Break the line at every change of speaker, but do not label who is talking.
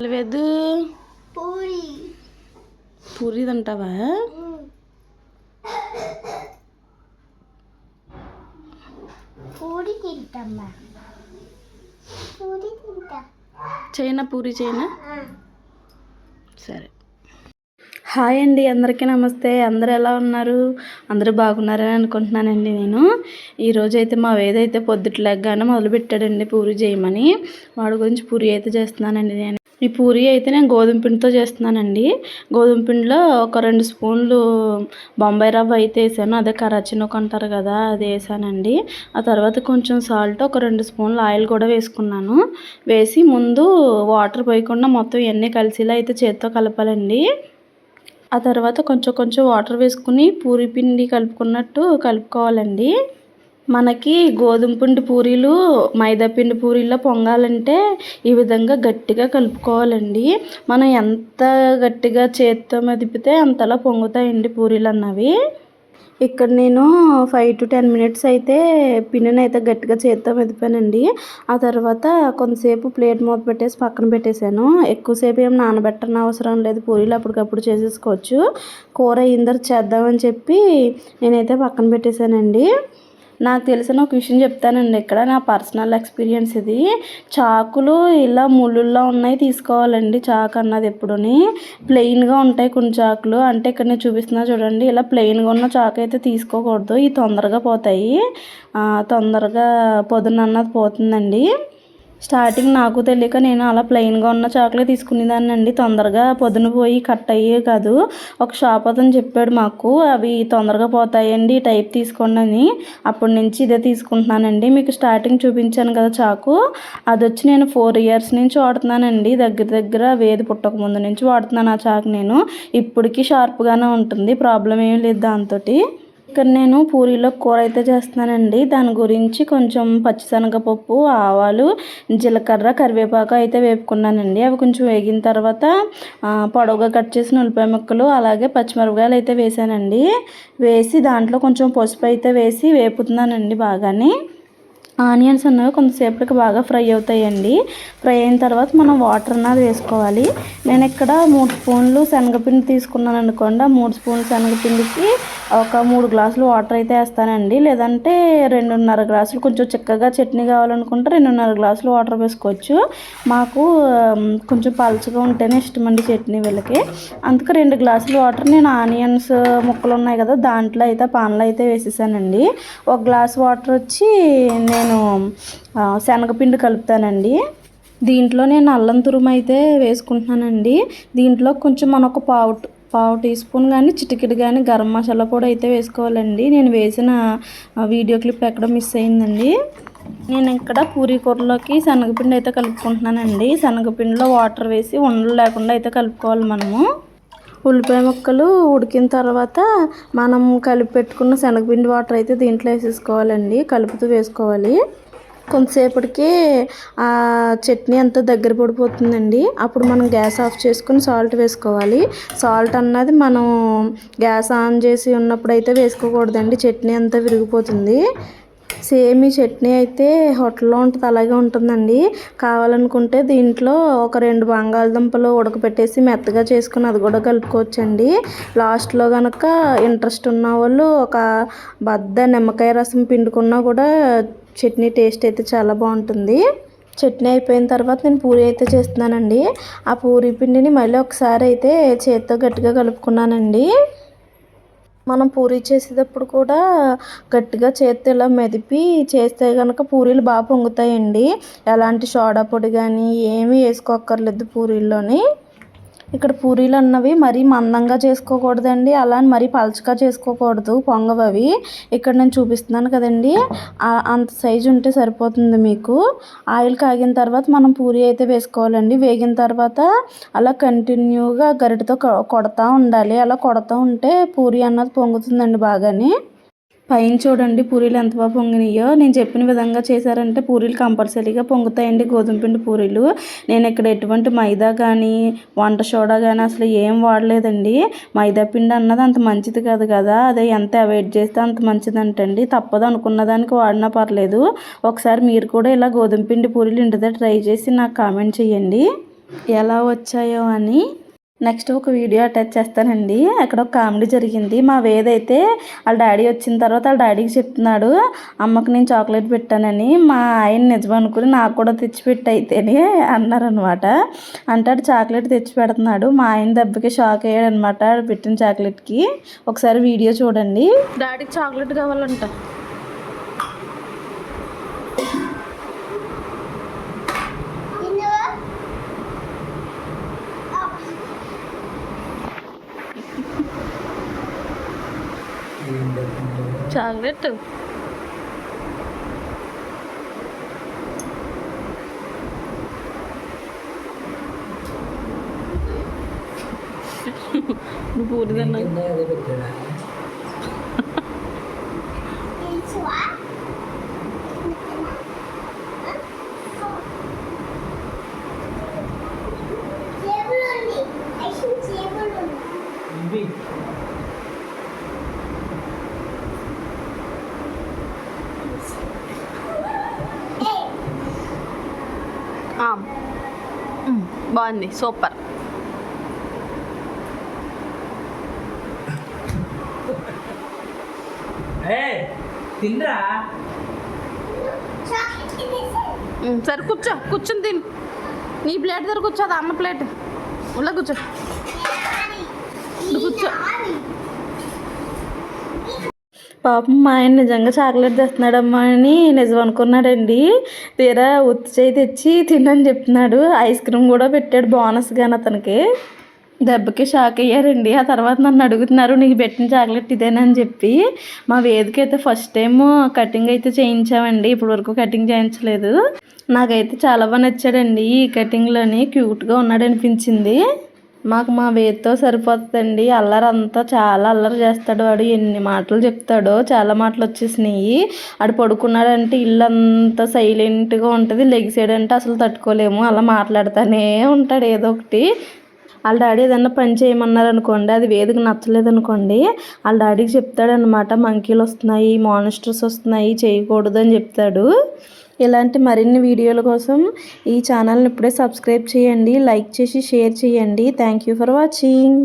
లేదు
పూరి.
తింటావా
పూరి తింటమ్మా. పూరి తింటా.
చైనా పూరి చైనా సరే. హాయ్ అండి అందరికీ నమస్తే. అందరు ఎలా ఉన్నారు? అందరూ బాగున్నారని అనుకుంటున్నానండి నేను. ఈరోజు అయితే మా వేదైతే పొద్దుట లెగ్గానే మొదలుపెట్టాడండి పూరి చేయమని. వాడి గురించి పూరి అయితే చేస్తున్నానండి నేను. ఈ పూరి అయితే నేను గోధుమ పిండితో చేస్తున్నానండి. గోధుమ పిండిలో ఒక రెండు స్పూన్లు బొంబాయి రవ్వ అయితే వేసాను. అదే కరాచినోక్ అంటారు కదా అది వేసానండి. ఆ తర్వాత కొంచెం సాల్ట్ ఒక రెండు స్పూన్లు ఆయిల్ కూడా వేసుకున్నాను. వేసి ముందు వాటర్ పోయకుండా మొత్తం ఇవన్నీ కలిసిలా అయితే చేత్తో కలపాలండి. ఆ తర్వాత కొంచెం కొంచెం వాటర్ వేసుకుని పూరి పిండి కలుపుకున్నట్టు కలుపుకోవాలండి. మనకి గోధుమ పిండి పూరీలు మైదాపిండి పూరీల్లో పొంగాలంటే ఈ విధంగా గట్టిగా కలుపుకోవాలండి. మనం ఎంత గట్టిగా చేత్తో మెదిపితే అంతలా పొంగుతాయండి పూరీలు అన్నవి. ఇక్కడ నేను ఫైవ్ టు టెన్ మినిట్స్ అయితే పిండిని అయితే గట్టిగా చేత్తో మెదిపానండి. ఆ తర్వాత కొంతసేపు ప్లేట్ మూత పెట్టేసి పక్కన పెట్టేశాను. ఎక్కువసేపు ఏం నానబెట్టని అవసరం లేదు. పూరీలు అప్పటికప్పుడు చేసేసుకోవచ్చు. కూర ఇందరు చేద్దామని చెప్పి నేనైతే పక్కన పెట్టేశానండి. నాకు తెలిసిన ఒక విషయం చెప్తానండి. ఇక్కడ నా పర్సనల్ ఎక్స్పీరియన్స్ ఇది. చాకులు ఇలా ముళ్ళుల్లో ఉన్నాయి తీసుకోవాలండి చాకు అన్నది ఎప్పుడుని. ప్లెయిన్గా ఉంటాయి కొన్ని చాకులు. అంటే ఇక్కడ నేను చూపిస్తున్నా చూడండి. ఇలా ప్లెయిన్గా ఉన్న చాకు అయితే తీసుకోకూడదు. ఇవి తొందరగా పోతాయి. తొందరగా పొద్దున అన్నది పోతుందండి. స్టార్టింగ్ నాకు తెలియక నేను అలా ప్లెయిన్గా ఉన్న చాకులే తీసుకునేదాన్ని అండి. తొందరగా పొద్దున పోయి కట్ అయ్యే కాదు. ఒక షాప్ అతను చెప్పాడు మాకు అవి తొందరగా పోతాయండి ఈ టైప్ తీసుకోండి అని. అప్పటి నుంచి ఇదే తీసుకుంటున్నానండి. మీకు స్టార్టింగ్ చూపించాను కదా చాకు. అది వచ్చి నేను ఫోర్ ఇయర్స్ నుంచి వాడుతున్నానండి. దగ్గర దగ్గర వేది పుట్టక ముందు నుంచి వాడుతున్నాను ఆ చాకు నేను. ఇప్పటికీ షార్ప్గానే ఉంటుంది. ప్రాబ్లం ఏం లేదు దాంతో ఇక్కడ నేను పూరీలో కూర అయితే చేస్తున్నానండి. దాని గురించి కొంచెం పచ్చిశనగపప్పు ఆవాలు జీలకర్ర కరివేపాకు అయితే వేపుకున్నానండి. అవి కొంచెం వేగిన తర్వాత పొడవుగా కట్ చేసిన ఉల్లిపాయ ముక్కలు అలాగే పచ్చిమిరపకాయలు అయితే వేసానండి. వేసి దాంట్లో కొంచెం పసుపు అయితే వేసి వేపుతున్నానండి బాగానే. ఆనియన్స్ అన్నవి కొంతసేపటికి బాగా ఫ్రై అవుతాయండి. ఫ్రై అయిన తర్వాత మనం వాటర్ అన్నది వేసుకోవాలి. నేను ఇక్కడ మూడు స్పూన్లు శనగపిండి తీసుకున్నాను అనుకోండి. ఆ మూడు స్పూన్లు శనగపిండికి ఒక మూడు గ్లాసులు వాటర్ అయితే వేస్తానండి. లేదంటే రెండున్నర గ్లాసులు కొంచెం చిక్కగా చట్నీ కావాలనుకుంటే రెండున్నర గ్లాసులు వాటర్ వేసుకోవచ్చు. మాకు కొంచెం పలుచగా ఉంటేనే ఇష్టం అండి చట్నీ వీళ్ళకి. అందుకే రెండు గ్లాసులు వాటర్ నేను ఆనియన్స్ ముక్కలు ఉన్నాయి కదా దాంట్లో అయితే పాన్లో అయితే వేసేసానండి. ఒక గ్లాస్ వాటర్ వచ్చి నేను శనగపిండి కలుపుతానండి. దీంట్లో నేను అల్లం తురుము అయితే వేసుకుంటున్నానండి. దీంట్లో కొంచెం మనకు పావు పావు టీ స్పూన్ కానీ చిటికెడు కానీ గరం మసాలా పొడి అయితే వేసుకోవాలండి. నేను వేసిన వీడియో క్లిప్ ఎక్కడ మిస్ అయిందండి. నేను ఇక్కడ పూరీ కూరలోకి శనగపిండి అయితే కలుపుకుంటున్నానండి. శనగపిండిలో వాటర్ వేసి ఉండలు లేకుండా అయితే కలుపుకోవాలి మనము. ఉల్లిపాయ ముక్కలు ఉడికిన తర్వాత మనం కలిపి పెట్టుకున్న శనగపిండి వాటర్ అయితే దీంట్లో వేసేసుకోవాలండి. కలుపుతూ వేసుకోవాలి. కొంతసేపటికి ఆ చట్నీ అంతా దగ్గర పడిపోతుందండి. అప్పుడు మనం గ్యాస్ ఆఫ్ చేసుకుని సాల్ట్ వేసుకోవాలి. సాల్ట్ అన్నది మనం గ్యాస్ ఆన్ చేసి ఉన్నప్పుడు అయితే వేసుకోకూడదండి. చట్నీ అంతా విరిగిపోతుంది. సేమ్ ఈ చట్నీ అయితే హోటల్లో ఉంటుంది అలాగే ఉంటుందండి. కావాలనుకుంటే దీంట్లో ఒక రెండు బంగాళదుంపలు ఉడకపెట్టేసి మెత్తగా చేసుకుని అది కూడా కలుపుకోవచ్చండి. లాస్ట్లో కనుక ఇంట్రెస్ట్ ఉన్న వాళ్ళు ఒక బద్ద నిమ్మకాయ రసం పిండుకున్నా కూడా చట్నీ టేస్ట్ అయితే చాలా బాగుంటుంది. చట్నీ అయిపోయిన తర్వాత నేను పూరి అయితే చేస్తున్నానండి. ఆ పూరి పిండిని మళ్ళీ ఒకసారి అయితే చేత్తో గట్టిగా కలుపుకున్నానండి. మనం పూరీ చేసేటప్పుడు కూడా గట్టిగా చేత్తో ఇలా మెదిపి చేస్తే కనుక పూరీలు బాగా పొంగుతాయండి. ఎలాంటి సోడా పొడి కానీ ఏమీ వేసుకోక్కర్లేదు పూరీల్లోని. ఇక్కడ పూరీలు అన్నవి మరీ మందంగా చేసుకోకూడదండి. అలా మరీ పలచగా చేసుకోకూడదు. పొంగవవి ఇక్కడ నేను చూపిస్తున్నాను కదండి. అంత సైజు ఉంటే సరిపోతుంది మీకు. ఆయిల్ కాగిన తర్వాత మనం పూరి అయితే వేసుకోవాలండి. వేగిన తర్వాత అలా కంటిన్యూగా గరిటతో కొడతా ఉండాలి. అలా కొడతా ఉంటే పూరి అన్నది పొంగుతుందండి బాగానే. పైన చూడండి పూరీలు ఎంత బాగా పొంగినాయో. నేను చెప్పిన విధంగా చేశారంటే పూరీలు కంపల్సరీగా పొంగుతాయండి గోధుమ పిండి పూరీలు. నేను ఇక్కడ ఎటువంటి మైదా కానీ వంట సోడా కానీ అసలు ఏం వాడలేదండి. మైదా పిండి అన్నది అంత మంచిది కాదు కదా. అదే ఎంత అవాయిడ్ చేస్తే అంత మంచిది అంటండి తప్పదు అనుకున్న దానికి వాడినా పర్లేదు. ఒకసారి మీరు కూడా ఇలా గోధుమ పిండి పూరీలు ఇంటిదే ట్రై చేసి నాకు కామెంట్ చేయండి. ఎలా వచ్చాయో అని. నెక్స్ట్ ఒక వీడియో అటాచ్ చేస్తానండి. అక్కడ ఒక కామెడీ జరిగింది. మా వేదైతే వాళ్ళ డాడీ వచ్చిన తర్వాత వాళ్ళ డాడీకి చెప్తున్నాడు అమ్మకి నేను చాక్లెట్ పెట్టానని మా ఆయన నిజం అనుకుని నాకు కూడా తెచ్చిపెట్టి అయితేనే అన్నారనమాట అంటాడు చాక్లెట్ తెచ్చి పెడుతున్నాడు. మా ఆయన దెబ్బకి షాక్ అయ్యాడు అనమాట పెట్టిన చాక్లెట్కి. ఒకసారి వీడియో చూడండి. డాడీకి చాక్లెట్ కావాలంట. చాక్లెట్ నువ్వు పూరి బాగుంది సూపర్.
తిండ్రా
సరే కూర్చో కూర్చొని తిను. నీ ప్లేట్ దగ్గర కూర్చో అది అన్న ప్లేట్. ఉల్ల కూర్చో. కూర్చో. పాపం మా ఆయన నిజంగా చాక్లెట్ తెస్తున్నాడమ్మా అని నిజం అనుకున్నాడండి. తీరా ఉత్తి చేయి తెచ్చి తినని చెప్తున్నాడు. ఐస్ క్రీమ్ కూడా పెట్టాడు బోనస్గాని అతనికి. దెబ్బకి షాక్ అయ్యారండి. ఆ తర్వాత నన్ను అడుగుతున్నారు నీకు పెట్టిన చాక్లెట్ ఇదేనని చెప్పి. మా వేదిక అయితే ఫస్ట్ టైం కటింగ్ అయితే చేయించామండి. ఇప్పటి వరకు కటింగ్ చేయించలేదు. నాకైతే చాలా బాగా నచ్చాడండి ఈ కటింగ్లోని. క్యూట్గా ఉన్నాడు అనిపించింది మాకు మా వేదితో సరిపోతుందండి. అల్లరి అంతా చాలా అల్లరి చేస్తాడు వాడు. ఎన్ని మాటలు చెప్తాడో చాలా మాటలు వచ్చేసినాయి. ఆడు పడుకున్నాడంటే ఇల్లు అంతా సైలెంట్గా ఉంటుంది. లెగిసాడంటే అసలు తట్టుకోలేము. అలా మాట్లాడుతూనే ఉంటాడు ఏదో ఒకటి. వాళ్ళ డాడీ ఏదన్నా పని చేయమన్నారు అనుకోండి అది వేదిక నచ్చలేదు అనుకోండి వాళ్ళ డాడీకి చెప్తాడనమాట మంకీలు వస్తున్నాయి మానిస్టర్స్ వస్తున్నాయి చేయకూడదు అని చెప్తాడు. ఇలాంటి మరిన్ని వీడియోల కోసం ఈ ఛానల్ని ఇప్పుడే సబ్స్క్రైబ్ చేయండి లైక్ చేసి షేర్ చేయండి. Thank you for watching